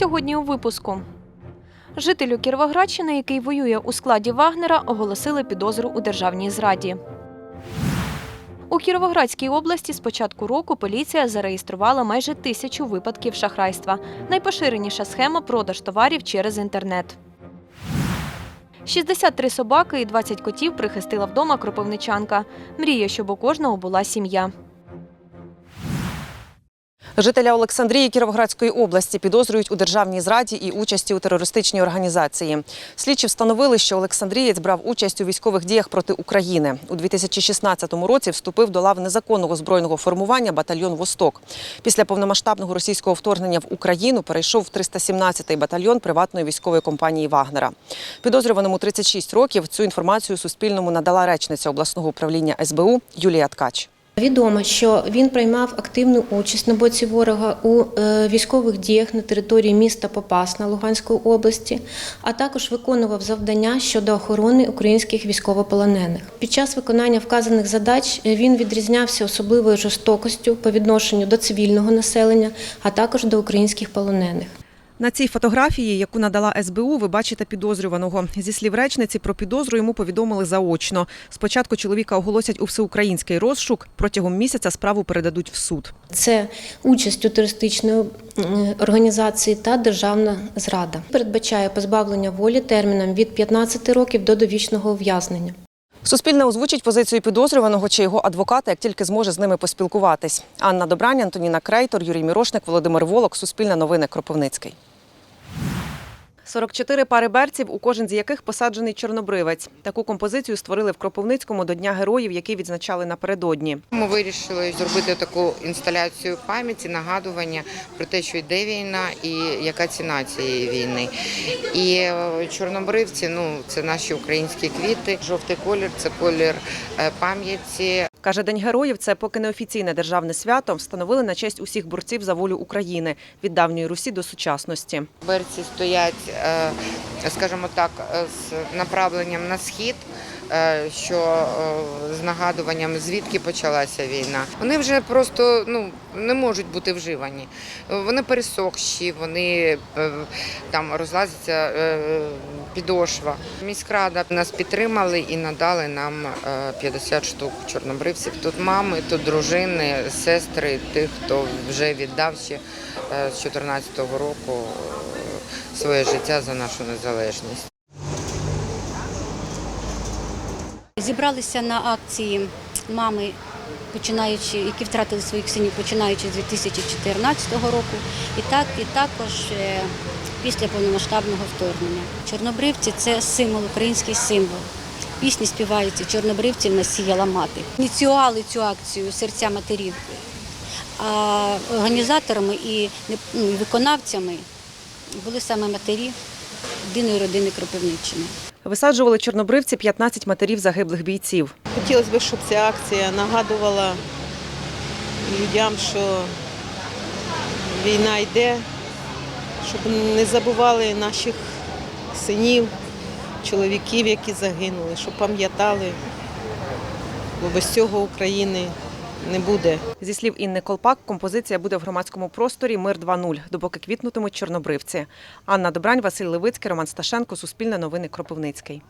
Сьогодні у випуску. Жителю Кіровоградщини, який воює у складі Вагнера, оголосили підозру у державній зраді. У Кіровоградській області з початку року поліція зареєструвала майже тисячу випадків шахрайства. Найпоширеніша схема продаж товарів через інтернет. 63 собаки і 20 котів прихистила вдома кропивничанка. Мріє, щоб у кожного була сім'я. Жителя Олександрії Кіровоградської області підозрюють у державній зраді і участі у терористичній організації. Слідчі встановили, що Олександрієць брав участь у військових діях проти України. У 2016 році вступив до лав незаконного збройного формування батальйон Восток. Після повномасштабного російського вторгнення в Україну перейшов в 317-й батальйон приватної військової компанії Вагнера. Підозрюваному 36 років цю інформацію Суспільному надала речниця обласного управління СБУ Юлія Ткач. Відомо, що він приймав активну участь на боці ворога у е, військових діях на території міста Попасна Луганської області, а також виконував завдання щодо охорони українських військовополонених. Під час виконання вказаних задач е, він відрізнявся особливою жорстокостю по відношенню до цивільного населення, а також до українських полонених. На цій фотографії, яку надала СБУ, ви бачите підозрюваного. Зі слів речниці про підозру йому повідомили заочно. Спочатку чоловіка оголосять у всеукраїнський розшук. Протягом місяця справу передадуть в суд. Це участь у терористичної м, організації та державна зрада. Передбачає позбавлення волі терміном від 15 років до довічного ув'язнення. Суспільне озвучить позицію підозрюваного чи його адвоката, як тільки зможе з ними поспілкуватись. Анна Добрань, Антоніна Крейтор, Юрій Мірошник, Володимир Волок. Суспільне новини Кропивницький. 44 пари берців, у кожен з яких посаджений чорнобривець. Таку композицію створили в Кропивницькому до Дня героїв, який відзначали напередодні. Ми вирішили зробити таку інсталяцію пам'яті, нагадування про те, що йде війна і яка ціна цієї війни. І е, чорнобривці ну це наші українські квіти. Жовтий колір це колір е, пам'яті. Каже, День героїв це поки неофіційне державне свято. Встановили на честь усіх борців за волю України від давньої Русі до сучасності. Берці стоять, скажімо так, е, з направленням на схід. е, Що е, з нагадуванням звідки почалася війна, вони вже просто ну не можуть бути вживані. Вони пересохші, вони е, там розлазиться е, підошва. Міськрада нас підтримали і надали нам е, 50 штук чорнобривців. Тут мами, тут дружини, сестри, тих, хто вже віддав ще е, з 2014 року е, своє життя за нашу незалежність. Зібралися на акції мами, починаючи, які втратили своїх синів, починаючи з 2014 року, і так і також е, після повномасштабного вторгнення. Чорнобривці це символ, український символ. Пісні співаються чорнобривців насіяла мати. Ініціювали цю акцію серця матерів. А організаторами і ну, виконавцями були саме матері єдиної родини Кропивниччини. Висаджували чорнобривці 15 матерів загиблих бійців. Хотілося б, щоб ця акція нагадувала людям, що війна йде, щоб не забували наших синів, чоловіків, які загинули, щоб пам'ятали, бо без цього України не буде. Зі слів Інни Колпак, композиція буде в громадському просторі Мир 2.0, допоки квітнутимуть чорнобривці. Анна Добрань, Василь Левицький, Роман Сташенко, Суспільне новини Кропивницький.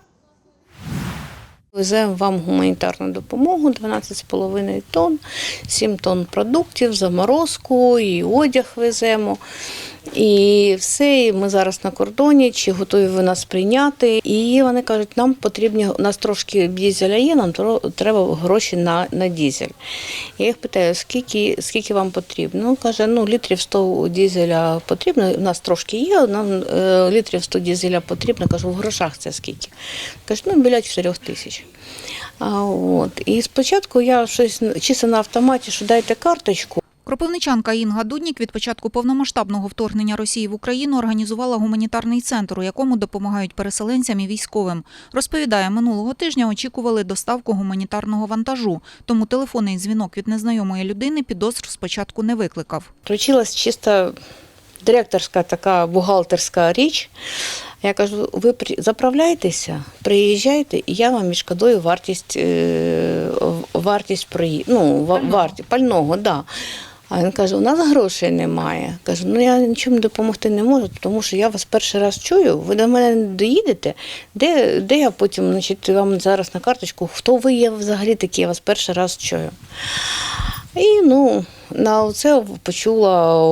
Веземо вам гуманітарну допомогу 12,5 тонн, 7 тонн продуктів, заморозку, і одяг веземо. І все, і ми зараз на кордоні, чи готові ви нас прийняти. І вони кажуть, нам потрібні, у нас трошки дізеля є, нам треба гроші на, на дізель. Я їх питаю, скільки, скільки вам потрібно? Ну, каже, ну літрів 100 дізеля потрібно, у нас трошки є, нам е, літрів 100 дізеля потрібно. Кажу, в грошах це скільки? Каже, ну біля 4 тисяч. А, от. І спочатку я щось чисто на автоматі, що дайте карточку. Кропивничанка Інга Дуднік від початку повномасштабного вторгнення Росії в Україну організувала гуманітарний центр, у якому допомагають переселенцям і військовим. Розповідає, минулого тижня очікували доставку гуманітарного вантажу, тому телефонний дзвінок від незнайомої людини підозр спочатку не викликав. Включилась чисто директорська така бухгалтерська річ. Я кажу, ви заправляйтеся, приїжджайте, і я вам відшкодую вартість, е, вартість прої... ну, ва- вартість пального, да. А він каже: у нас грошей немає. Кажу, ну я нічим допомогти не можу, тому що я вас перший раз чую, ви до мене доїдете. Де, де я потім, значить, вам зараз на карточку, хто ви є взагалі такі, я вас перший раз чую. І ну, на це почула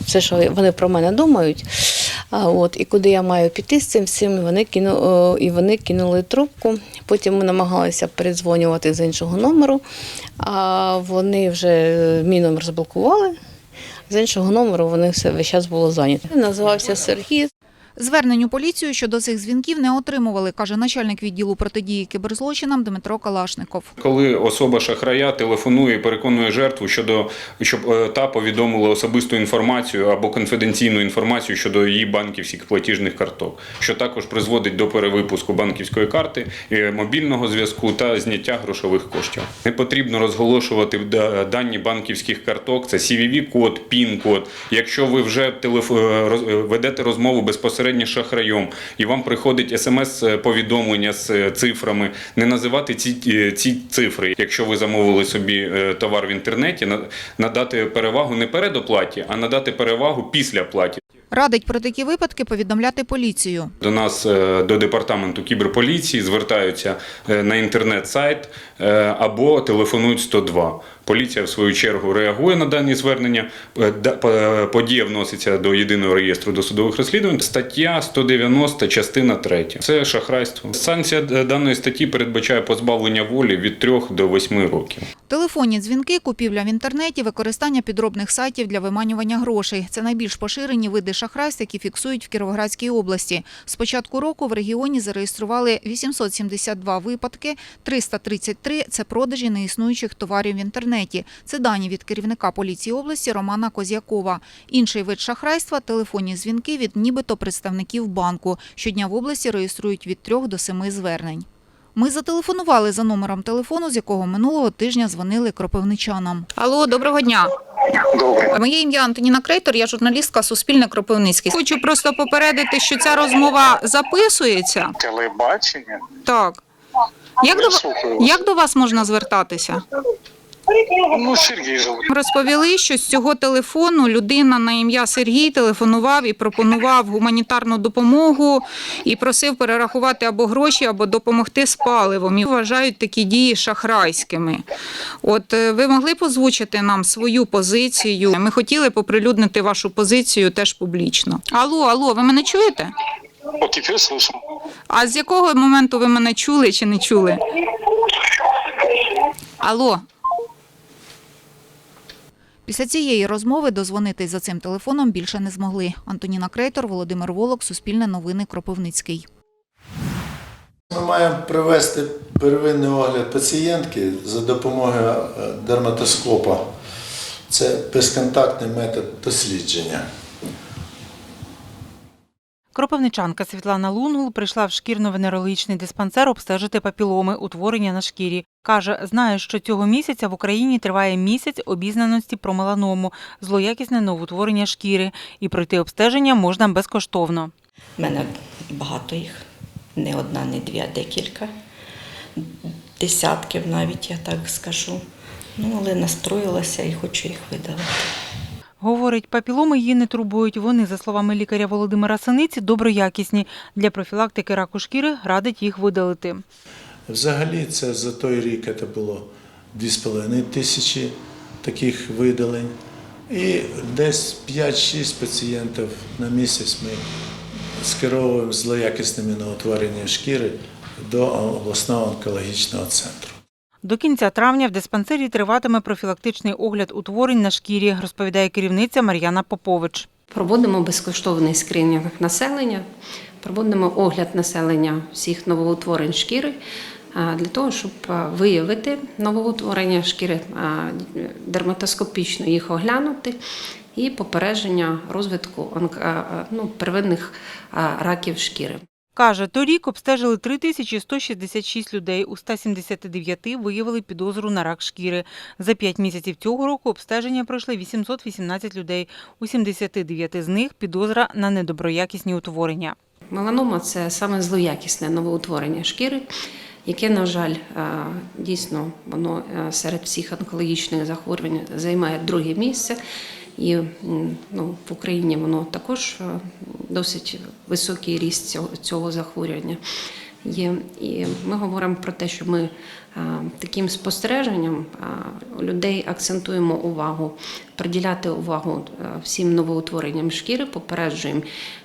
все, що вони про мене думають. А от, і куди я маю піти з цим всім, і вони, кину, і вони кинули трубку. Потім ми намагалися передзвонювати з іншого номеру, а вони вже мій номер заблокували. З іншого номеру вони все весь час було зайнято. Називався Сергій. Звернень у поліцію щодо цих дзвінків не отримували, каже начальник відділу протидії кіберзлочинам Дмитро Калашников. Коли особа шахрая телефонує і переконує жертву щодо щоб е, та повідомила особисту інформацію або конфіденційну інформацію щодо її банківських платіжних карток, що також призводить до перевипуску банківської карти, е, мобільного зв'язку та зняття грошових коштів. Не потрібно розголошувати да- дані банківських карток. Це CVV-код, PIN-код. Якщо ви вже телеф... е, ведете розмову безпосередньо з шахраєм, і вам приходить смс-повідомлення з е, цифрами, не називати ці, е, ці цифри. Якщо ви замовили собі е, товар в інтернеті, надати перевагу не перед оплаті, а надати перевагу після оплаті. Радить про такі випадки повідомляти поліцію. До нас е, до департаменту кіберполіції звертаються е, на інтернет-сайт е, або телефонують 102. Поліція в свою чергу реагує на дані звернення. Е, по- Подія вноситься до єдиного реєстру досудових розслідувань. Стаття 190, частина 3. Це шахрайство. Санкція е, даної статті передбачає позбавлення волі від 3 до 8 років. Телефонні дзвінки, купівля в інтернеті, використання підробних сайтів для виманювання грошей. Це найбільш поширені види шахрайств, які фіксують в Кіровоградській області. З початку року в регіоні зареєстрували 872 випадки, 333 – це продажі неіснуючих товарів в інтернеті. Це дані від керівника поліції області Романа Козякова. Інший вид шахрайства – телефонні дзвінки від нібито представників банку. Щодня в області реєструють від 3 до 7 звернень. Ми зателефонували за номером телефону, з якого минулого тижня дзвонили кропивничанам. Алло, доброго дня. Добре. Моє ім'я Антоніна Крейтор, я журналістка Суспільне Кропивницький. Хочу просто попередити, що ця розмова записується. Телебачення. Так. Як до, як до вас можна звертатися? Ну, Сергій зовут. Розповіли, що з цього телефону людина на ім'я Сергій телефонував і пропонував гуманітарну допомогу і просив перерахувати або гроші, або допомогти з паливом. І вважають такі дії шахрайськими. От е, ви могли б озвучити нам свою позицію? Ми хотіли поприлюднити вашу позицію теж публічно. Алло, алло, ви мене чуєте? От тепер слышу. А з якого моменту ви мене чули чи не чули? Алло. Після цієї розмови дозвонитись за цим телефоном більше не змогли. Антоніна Крейтор, Володимир Волок, Суспільне новини, Кропивницький. Ми маємо провести первинний огляд пацієнтки за допомогою е, дерматоскопа. Це безконтактний метод дослідження. Кропивничанка Світлана Лунгул прийшла в шкірно-венерологічний диспансер обстежити папіломи, утворення на шкірі. Каже, знає, що цього місяця в Україні триває місяць обізнаності про меланому, злоякісне новоутворення шкіри, і пройти обстеження можна безкоштовно. У мене багато їх, не одна, не дві, а декілька. Десятків навіть, я так скажу. Ну, але настроїлася і хочу їх видалити. Говорить, папіломи її не турбують. Вони, за словами лікаря Володимира Саниці, доброякісні. Для профілактики раку шкіри радить їх видалити. Взагалі, це за той рік це було 2,5 тисячі таких видалень. І десь 5-6 пацієнтів на місяць ми скеровуємо злоякісними новотвореннями шкіри до обласного онкологічного центру. До кінця травня в диспансері триватиме профілактичний огляд утворень на шкірі, розповідає керівниця Мар'яна Попович. Проводимо безкоштовний скринінг населення, проводимо огляд населення всіх новоутворень шкіри для того, щоб виявити новоутворення шкіри, дерматоскопічно їх оглянути і попередження розвитку ну, первинних раків шкіри. Каже, торік обстежили 3166 людей, у 179 виявили підозру на рак шкіри. За 5 місяців цього року обстеження пройшли 818 людей, у 79 з них підозра на недоброякісні утворення. Меланома це саме злоякісне новоутворення шкіри. яке, на жаль, дійсно воно серед всіх онкологічних захворювань займає друге місце. І ну, в Україні воно також е, досить високий ріст цього, цього захворювання є. І ми говоримо про те, що ми е, таким спостереженням е, у людей акцентуємо увагу, приділяти увагу е, всім новоутворенням шкіри, попереджуємо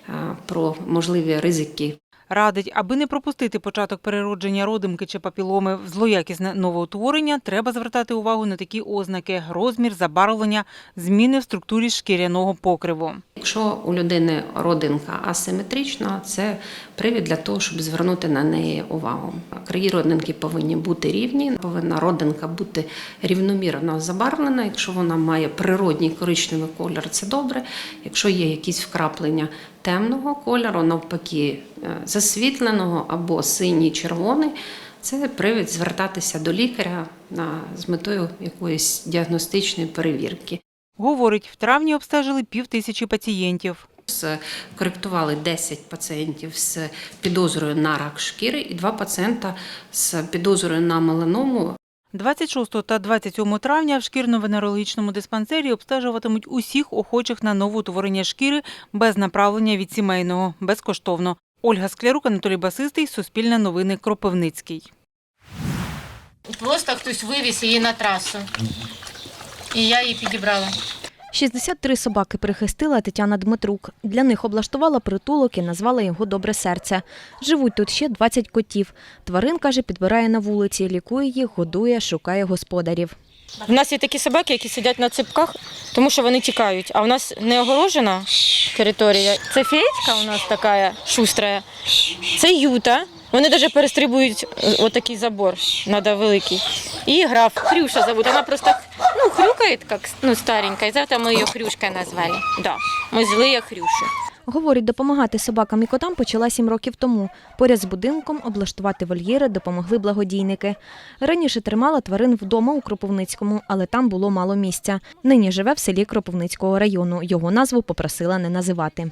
е, про можливі ризики Радить, аби не пропустити початок переродження родимки чи папіломи в злоякісне новоутворення, треба звертати увагу на такі ознаки: розмір, забарвлення, зміни в структурі шкіряного покриву. Якщо у людини родинка асиметрична, це привід для того, щоб звернути на неї увагу. Краї родинки повинні бути рівні, повинна родинка бути рівномірно забарвлена. Якщо вона має природній коричневий колір, це добре. Якщо є якісь вкраплення темного кольору, навпаки, е, засвітленого або синій, червоний. Це привід звертатися до лікаря з метою якоїсь діагностичної перевірки. Говорить, в травні обстежили пів тисячі пацієнтів. Коректували 10 пацієнтів з підозрою на рак шкіри і 2 пацієнта з підозрою на меланому. 26 та 27 травня в шкірно-венерологічному диспансері обстежуватимуть усіх охочих на новоутворення шкіри без направлення від сімейного, безкоштовно. Ольга Склярук, Анатолій Басистий, Суспільне новини, Кропивницький. Просто хтось вивіз її на трасу. І я її підібрала. 63 собаки прихистила Тетяна Дмитрук. Для них облаштувала притулок і назвала його Добре серце. Живуть тут ще 20 котів. Тварин, каже, підбирає на вулиці, лікує їх, годує, шукає господарів. У нас є такі собаки, які сидять на ципках, тому що вони тікають. А у нас не огорожена територія. Це феєчка у нас така шустрая. Це юта. Вони навіть перестрибують е, отакий забор, треба великий. І граф. Хрюша зовут. Вона просто ну, хрюкає, як ну, старенька. І завтра ми її Хрюшкою назвали. Да. Ми злі Хрюші. Говорить, допомагати собакам і котам почала сім років тому. Поряд з будинком облаштувати вольєри допомогли благодійники. Раніше тримала тварин вдома у Кропивницькому, але там було мало місця. Нині живе в селі Кропивницького району. Його назву попросила не називати.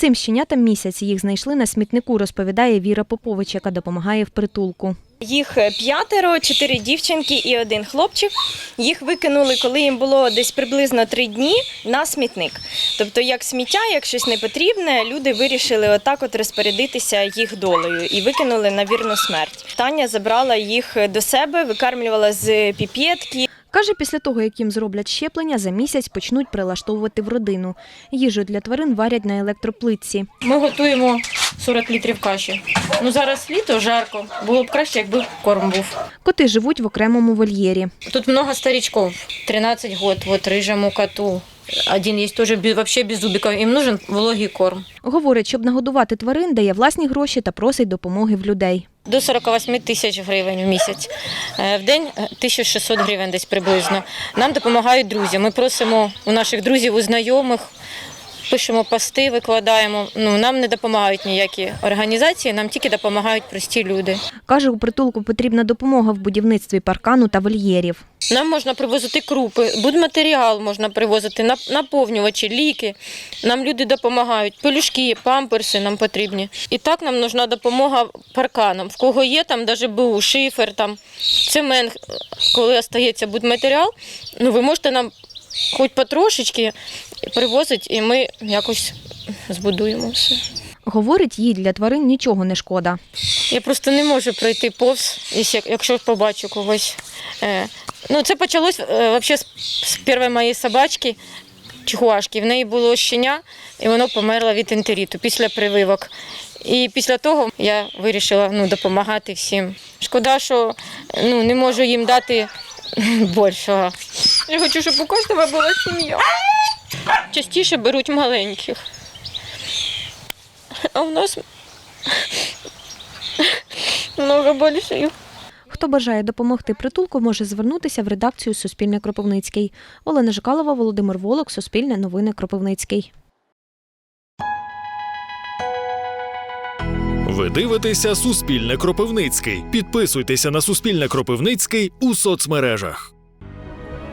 Цим щенятам місяць їх знайшли на смітнику, розповідає Віра Попович, яка допомагає в притулку. Їх п'ятеро, чотири дівчинки і один хлопчик. Їх викинули, коли їм було десь приблизно три дні на смітник. Тобто, як сміття, як щось не потрібне, люди вирішили отак от розпорядитися їх долею і викинули на вірну смерть. Таня забрала їх до себе, викармлювала з піпетки. Каже, після того, як їм зроблять щеплення, за місяць почнуть прилаштовувати в родину. Їжу для тварин варять на електроплитці. Ми готуємо 40 літрів каші. Ну зараз літо жарко. Було б краще, якби корм був. Коти живуть в окремому вольєрі. Тут много старічків, 13 років, от рыжему коту. Один є теж вообще без зубиків, їм нужен вологий корм. Говорить, щоб нагодувати тварин, дає власні гроші та просить допомоги в людей. До 48 тисяч гривень в місяць. Е, В день е, 1600 гривень десь приблизно. Нам допомагають друзі. Ми просимо у наших друзів, у знайомих, пишемо пости, викладаємо. Ну, нам не допомагають ніякі організації, нам тільки допомагають прості люди. Каже, у притулку потрібна допомога в будівництві паркану та вольєрів. Нам можна привозити крупи, будматеріал можна привозити, нап- наповнювачі, ліки. Нам люди допомагають, пелюшки, памперси нам потрібні. І так нам нужна допомога парканам. В кого є там навіть БУ, шифер, там, цемент, коли остається будматеріал, ну ви можете нам хоч потрошечки привозити, і ми якось збудуємо все. Говорить, їй для тварин нічого не шкода. Я просто не можу пройти повз, якщо- побачу когось. Е, Ну, це почалось взагалі з, з першої моєї собачки, чихуашки. В неї було щеня, і воно померло від ентеріту після прививок. І після того я вирішила ну, допомагати всім. Шкода, що ну, не можу їм дати більшого. Я хочу, щоб у кожного була сім'я. Частіше беруть маленьких. А у нас много більше. Хто бажає допомогти притулку, може звернутися в редакцію Суспільне Кропивницький. Олена Жикалова, Володимир Волок, Суспільне новини Кропивницький. Ви дивитеся Суспільне Кропивницький. Підписуйтеся на Суспільне Кропивницький у соцмережах.